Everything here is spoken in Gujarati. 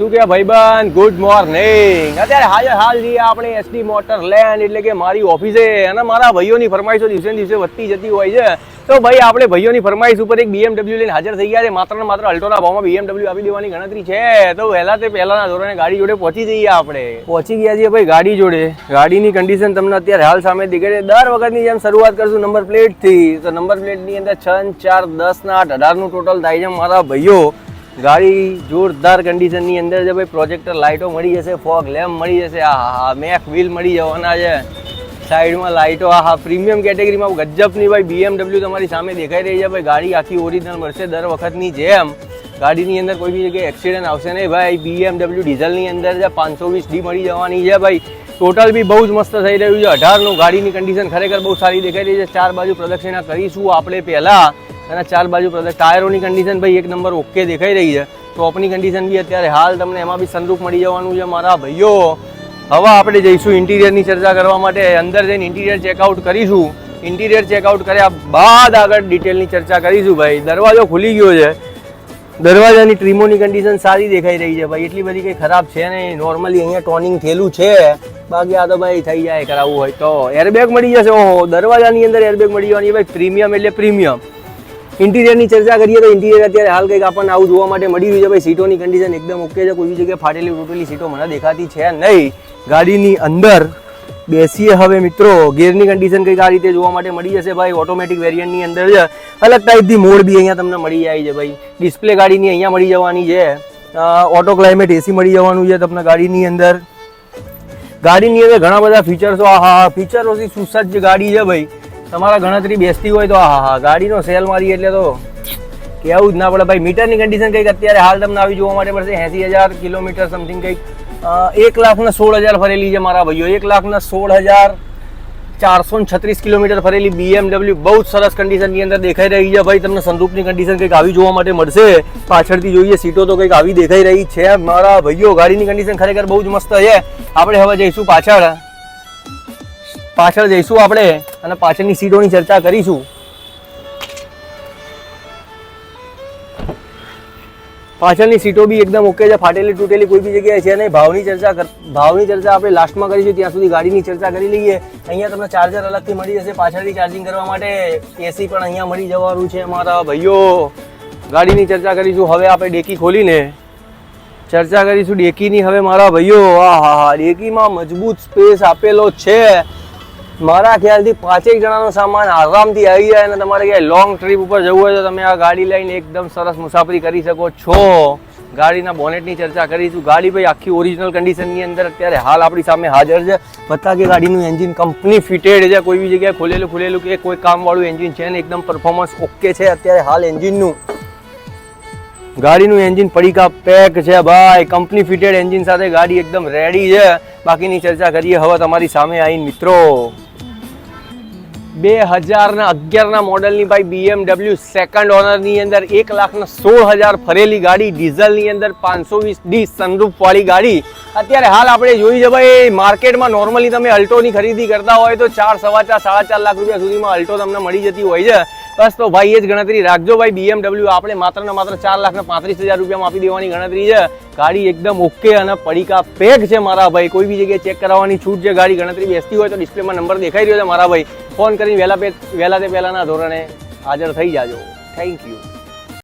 શું કે ભાઈબંધ? ગુડ મોર્નિંગ અત્યારે હાજર હાલ જઈએ આપણે એસટી મોટર લેન્ડ એટલે કે મારી ઓફિસે અને મારા ભાઈઓની ફરમાઈશો દિવસે દિવસે વધતી જતી હોય છે. તો ભાઈ, આપણે ભાઈઓની ફરમાઈશ ઉપર એક BMW લઈને હાજર થઈ ગયા છે. માત્ર માત્ર અલ્ટોના ભાવમાં બીએમડબલ્યુ આપી દેવાની ગણતરી છે. તો વહેલા તે પહેલાના ધોરણે ગાડી જોડે પહોંચી જઈએ આપણે. પહોંચી ગયા છીએ ભાઈ ગાડી જોડે. ગાડીની કન્ડિશન તમને અત્યારે હાલ સામે દેખાડે દર વખતની જેમ શરૂઆત કરશું નંબર પ્લેટથી તો નંબર પ્લેટની અંદર છ ચાર, દસ ના આઠ અઢારનું ટોટલ થાય છે મારા ભાઈઓ. ગાડી જોરદાર કન્ડિશનની અંદર છે ભાઈ. પ્રોજેક્ટર લાઇટો મળી જશે ફોગ લેમ્પ મળી જશે. આ હા મેક વ્હીલ મળી જવાના છે. સાઈડમાં લાઇટો આ હા પ્રીમિયમ કેટેગરીમાં ગજબની ભાઈ BMW તમારી સામે દેખાઈ રહી છે ભાઈ. ગાડી આખી ઓરિજિનલ મળશે દર વખતની જેમ. ગાડીની અંદર કોઈ બી જગ્યાએ એક્સિડન્ટ આવશે નહીં ભાઈ. બીએમડબલ્યુ ડીઝલની અંદર છે, પાંચસો વીસ ડી મળી જવાની છે ભાઈ. ટોટલ બી બહુ જ મસ્ત થઈ રહ્યું છે. અઢારનું ગાડીની કન્ડિશન ખરેખર બહુ સારી દેખાઈ રહી છે. ચાર બાજુ પ્રદક્ષિણા કરીશું આપણે પહેલાં. અને ચાર બાજુ ટાયરોની કન્ડિશન ભાઈ એક નંબર ઓકે દેખાઈ રહી છે. ટોપની કન્ડિશન બી અત્યારે હાલ તમને એમાં બી સનરૂફ મળી જવાનું છે મારા ભાઈઓ. હવે આપણે જઈશું ઇન્ટિરિયરની ચર્ચા કરવા માટે. અંદર જઈને ઇન્ટિરિયર ચેકઆઉટ કરીશું. ઇન્ટિરિયર ચેકઆઉટ કર્યા બાદ આગળ ડિટેલની ચર્ચા કરીશું ભાઈ. દરવાજો ખુલી ગયો છે. દરવાજાની ટ્રીમોની કન્ડિશન સારી દેખાઈ રહી છે ભાઈ. એટલી બધી કંઈ ખરાબ છે નહીં. નોર્મલી અહીંયા ટોનિંગ થયેલું છે. બાકી આ તો ભાઈ થઈ જાય, કરાવવું હોય તો. એરબેગ મળી જશે. ઓહો, દરવાજાની અંદર એરબેગ મળી જવાની ભાઈ. પ્રીમિયમ એટલે પ્રીમિયમ ઇન્ટિરિયરની ચર્ચા કરીએ તો ઇન્ટિરિયર અત્યારે હાલ કંઈક આપણને આવું જોવા માટે મળી રહ્યું છે. ભાઈ, સીટોની કન્ડિશન એકદમ ઓકે છે. કોઈ જગ્યાએ ફાટેલી તૂટેલી સીટો મને દેખાતી છે નહીં. ગાડીની અંદર બેસીએ હવે મિત્રો. ગેરની કન્ડિશન કંઈક આ રીતે જોવા માટે મળી જશે ભાઈ. ઓટોમેટિક વેરિયન્ટની અંદર છે. અલગ ટાઈપથી મોડ બી અહીંયા તમને મળી જાય છે ભાઈ. ડિસ્પ્લે ગાડીની અહીંયા મળી જવાની છે. ઓટો ક્લાઇમેટ એસી મળી જવાનું છે તમને ગાડીની અંદર. ગાડીની અંદર ઘણા બધા ફીચર્સો હા ફીચરોથી સુસજ્જ ગાડી છે ભાઈ. તમારા ગણતરી બેસતી હોય તો હા હા, ગાડીનો સેલ મારી એટલે તો કહેવું જ ના પડે. ભાઈ મીટરની કન્ડિશન કંઈક અત્યારે હાલ તમને આવી જોવા માટે મળશે. એસી હજાર કિલોમીટર સમથિંગ કંઈક. એક લાખના સોળ હજાર ફરેલી છે મારા ભાઈઓ. એક લાખના સોળ હજાર ચારસો છત્રીસ કિલોમીટર ફરેલી બીએમડબલ્યુ બહુ જ સરસ કન્ડિશનની અંદર દેખાઈ રહી છે. ભાઈ, તમને સંદૂપની કન્ડિશન કંઈક આવી જોવા માટે મળશે. પાછળથી જોઈએ, સીટો તો કંઈક આવી દેખાઈ રહી છે. મારા ભાઈઓ, ગાડીની કન્ડિશન ખરેખર બહુ જ મસ્ત છે. આપણે હવે જઈશું પાછળ. પાછળ જઈશું આપણે. અને પાછળની સીટોની ચર્ચા કરીશું. પાછળની સીટો બી એકદમ ઓકે છે, ફાટેલી તૂટેલી કોઈ બી જગ્યાએ છે નહીં. ભાવની ચર્ચા ભાવની ચર્ચા આપણે લાસ્ટમાં કરીશું, ત્યાં સુધી ગાડીની ચર્ચા કરી લઈએ. અહીંયા તમને ચાર્જર અલગથી મળી જશે પાછળથી ચાર્જિંગ કરવા માટે. એસી પણ અહીંયા મળી જવાનું છે મારા ભાઈઓ. ગાડીની ચર્ચા કરીશું, હવે આપણે ડેકી ખોલીને. ચર્ચા કરીશું ડેકીની હવે મારા ભાઈઓ. આ હા હા ડેકીમાં મજબૂત સ્પેસ આપેલો છે. મારા ખ્યાલથી પાંચેક જણાનો સામાન આરામથી આવી જાય અને તમારે ક્યાંય લોંગ ટ્રીપ ઉપર જવું હોય તો તમે આ ગાડી લઈને એકદમ સરસ મુસાફરી કરી શકો છો. ગાડીના બોનેટની ચર્ચા કરીશું. ગાડી ભાઈ આખી ઓરિજિનલ કન્ડિશનની અંદર અત્યારે હાલ આપણી સામે હાજર છે. બધા કે ગાડીનું એન્જિન કંપની ફિટેડ છે. કોઈ બી જગ્યાએ ખોલેલું ખોલેલું કે કોઈ કામવાળું એન્જિન છે ને એકદમ પરફોર્મન્સ ઓકે છે અત્યારે હાલ એન્જિનનું ગાડીનું એન્જિન પડીકા પેક છે ભાઈ. કંપની ફિટેડ એન્જિન સાથે ગાડી એકદમ રેડી છે. બાકીની ચર્ચા કરીએ. હવે તમારી સામે આવીને મિત્રો. બે હજારના અગિયારના મોડલની ભાઈ બીએમડબલ્યુ સેકન્ડ ઓનરની અંદર એક લાખના સોળ હજાર ફરેલી ગાડી ડીઝલની અંદર પાંચસો વીસ ડી સનરૂફવાળી ગાડી. અત્યારે હાલ આપણે જોઈ છે ભાઈ માર્કેટમાં નોર્મલી તમે અલ્ટોની ખરીદી કરતા હોય તો ચાર, સવા ચાર, સાડા ચાર લાખ રૂપિયા સુધીમાં અલ્ટો તમને મળી જતી હોય છે. બસ તો ભાઈ, એ જ ગણતરી રાખજો ભાઈ. બીએમડબલ્યુ આપણે માત્ર ને માત્ર ચાર લાખ ને પાંત્રીસ હજાર રૂપિયામાં આપી દેવાની ગણતરી છે. ગાડી એકદમ ઓકે અને પડીકા પેક છે મારા ભાઈ. કોઈ બી જગ્યાએ ચેક કરાવવાની છૂટ છે, ગાડી ગણતરી બેસતી હોય તો ડિસ્પ્લેમાં નંબર દેખાઈ રહ્યો છે મારા ભાઈ. ફોન કરીને વહેલા વહેલા તે પહેલાના ધોરણે હાજર થઈ જાજો. Thank you